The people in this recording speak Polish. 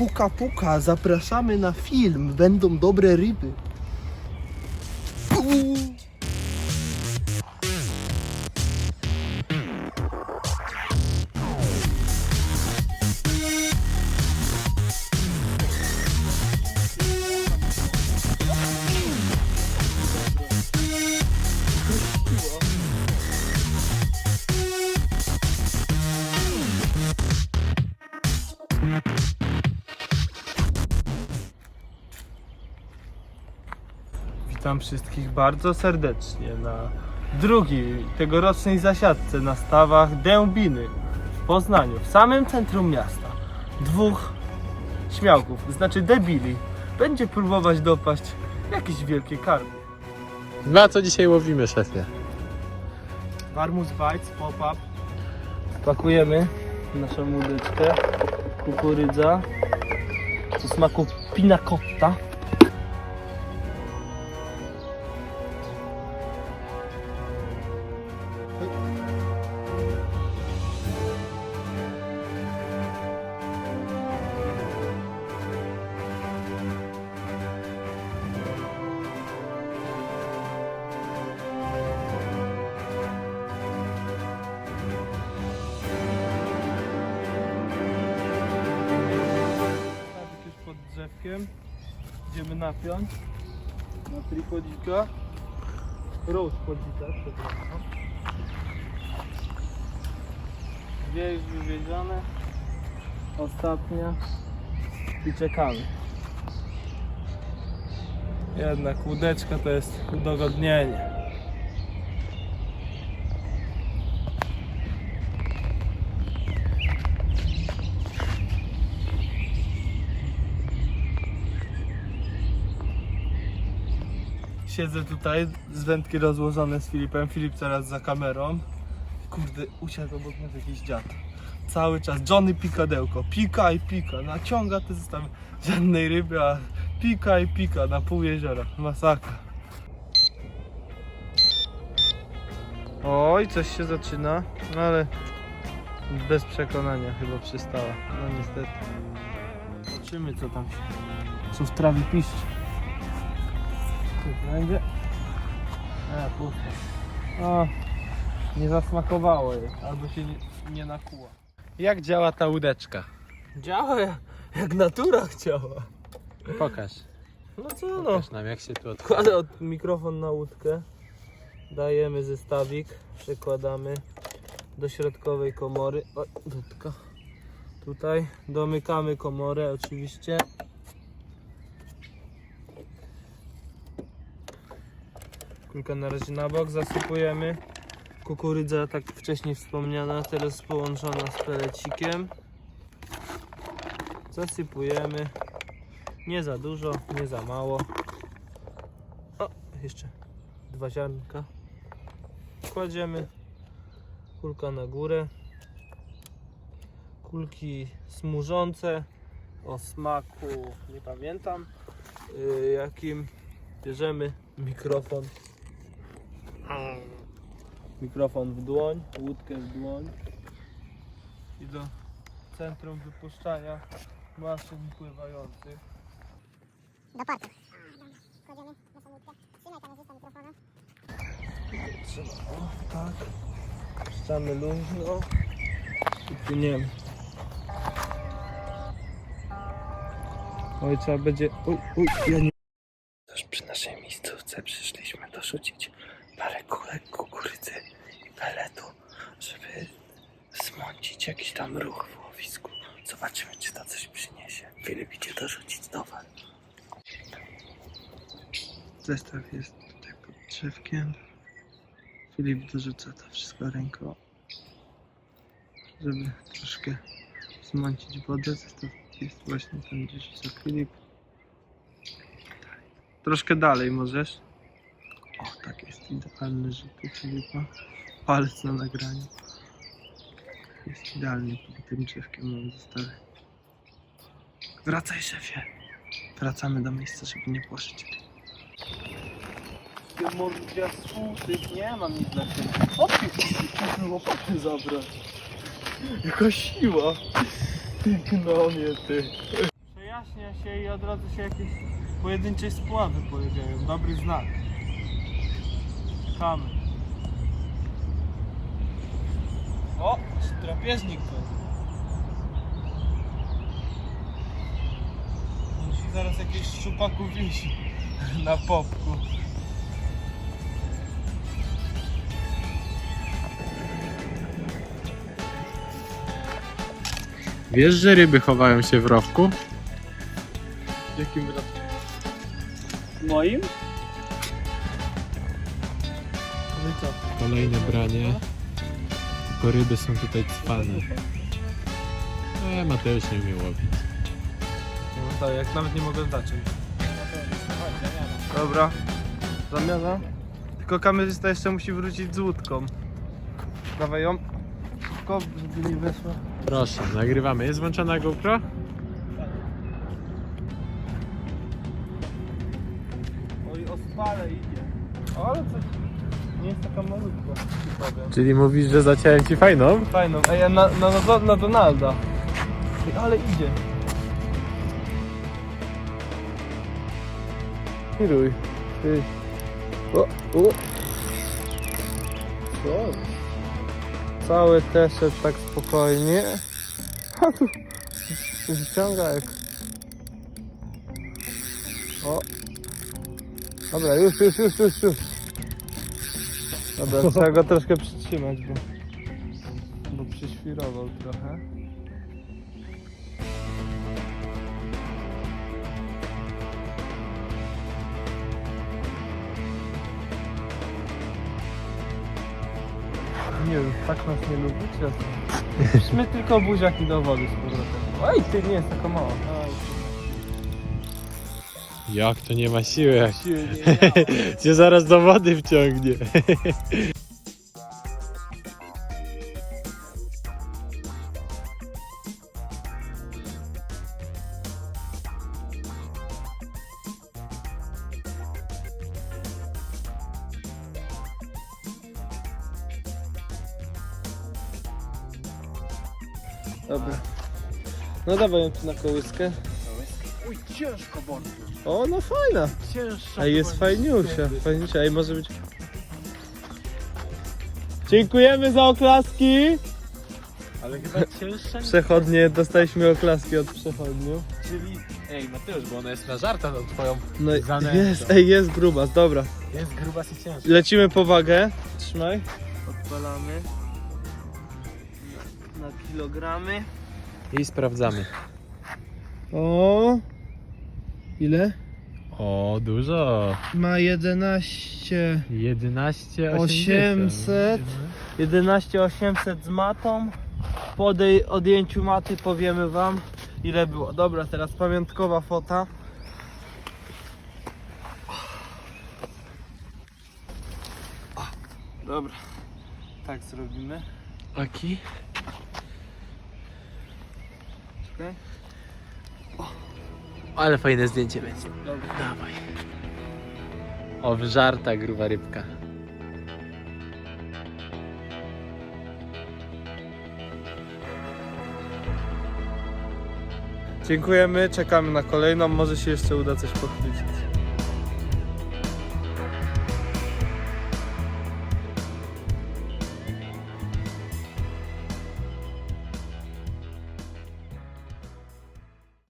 puka puka, zapraszamy na film, będą dobre ryby. Witam wszystkich bardzo serdecznie na drugiej tegorocznej zasiadce na stawach Dębiny w Poznaniu, w samym centrum miasta. Dwóch śmiałków, znaczy debili, będzie próbować dopaść jakieś wielkie karmy. No a co dzisiaj łowimy, szefie? Warmus Bites, pop-up. Pakujemy naszą łódeczkę. Kukurydza. Co smaku pina Idziemy napiąć. Na tripodika. Rose podzika, przepraszam. Dwie już wywiezione. Ostatnia. I czekamy. Jednak łódeczka to jest udogodnienie. Siedzę tutaj, z wędki rozłożone z Filipem. Filip teraz za kamerą. Kurde, usiadł obok nas jakiś dziad. Cały czas Johnny pikadełko. Pika i pika. Naciąga te zestawy. Żadnej ryby, a pika i pika na pół jeziora. Masakra. Oj, coś się zaczyna, ale bez przekonania chyba przystała. No niestety. Zobaczymy co tam się. Co w trawie piszczy. Tu będzie. A, pusto. O, nie zasmakowało jej, albo się nie, nie nakuła. Jak działa ta łódeczka? Działa jak, natura chciała. Pokaż. No co no. Pokaż nam, jak się tu odkłada. Kładę od mikrofon na łódkę. Dajemy zestawik, przekładamy do środkowej komory. O, wódka. Tutaj domykamy komorę oczywiście. Kulka na razie na bok, zasypujemy. Kukurydza, tak wcześniej wspomniana, teraz połączona z pelecikiem. Zasypujemy. Nie za dużo, nie za mało. O, jeszcze dwa ziarnka. Kładziemy kulka na górę. Kulki smużące o smaku nie pamiętam yy, jakim bierzemy mikrofon mikrofon w dłoń, łódkę w dłoń i do centrum wypuszczania maszyn pływających Do portu. Kładziemy na tą łódkę. Trzymaj mikrofonu. Trzeba, o, tak. Puszczamy luźno i płyniemy. Oj, trzeba będzie... Uj, uj, ja nie... Też przy naszej miejscówce przyszliśmy dorzucić parę kulek kukurydzy i peletu, żeby zmącić jakiś tam łowisku. Zobaczymy, czy to coś przyniesie. Filip idzie dorzucić towar. Zestaw jest tutaj pod drzewkiem. Filip dorzuca to wszystko ręką, żeby troszkę zmącić wodę. Zestaw jest właśnie tam, gdzie rzuca Filip. Troszkę dalej możesz. O, tak jest idealny rzut Filipa. Palec na nagraniu. Jest idealnie pod tym drzewkiem mam zestawy. Wracaj szefie. Wracamy do miejsca, żeby nie płoszyć. Ty mordziasku, tych nie mam nic dla ciebie. O ty, łopaty zabrać. Jaka siła. Ty gnomie, ty. Jaśnia się i od razu się jakieś pojedyncze spławy pojawiają. Dobry znak. Czekamy. O! Drapieżnik to. Musi zaraz jakieś szczupaku wisi na popku. Wiesz, że ryby chowają się w rowku? W jakim roku? Moim? No i co? Kolejne branie. Tylko ryby są tutaj cwane. E, Mateusz nie umie łowić. No tak, jak nawet nie mogę zacząć. Dobra, zamiana. Tylko kamerzysta jeszcze musi wrócić z łódką. Dawaj ją. Szybko, żeby nie weszła. Proszę, nagrywamy. Jest włączona GoPro? Oj, ospale idzie. O, ale coś nie jest taka malutka, ci powiem. Czyli mówisz, że zaciąłem ci fajną? Fajną. A na, na, na, na Donalda. Ej, ale idzie. Miruj. Ty. O, o. Co? Cały teszet tak spokojnie. A tu się ściąga jak... O. Dobra, już, już, już, już, już. Dobra, trzeba go troszkę przytrzymać, bo... Bo przyświrował trochę. Nie wiem, tak nas nie lubi, czy ja co? My tylko buziaki do wody z powrotem. Oj, ty nie jest taka mała. Jak to nie ma siły? Siły nie Cię zaraz do wody wciągnie. Dobra. No dawaj ją tu na kołyskę. Uj, ciężko. O, no fajna. Cięższa. Ej, jest niż fajniusia, fajniusia. Ej, może być... Dziękujemy za oklaski! Ale chyba cięższa Przechodnie, dostaliśmy oklaski od przechodniów. Czyli... Ej Mateusz, bo ona jest na żarta tą twoją No i Zanętą. jest, ej, jest grubas, dobra. Jest gruba i ciężka. Lecimy po wagę. Trzymaj. Odpalamy. Na, na kilogramy. I sprawdzamy. O. Ile? O, dużo. Ma 11. 11 800. 11 800 z matą. Po odjęciu maty powiemy wam ile było. Dobra, teraz pamiątkowa fota. Dobra, tak zrobimy. Aki? Czekaj. Ale fajne zdjęcie będzie. Dawaj. O, żarta gruba rybka. Dziękujemy, czekamy na kolejną. Może się jeszcze uda coś pochwycić.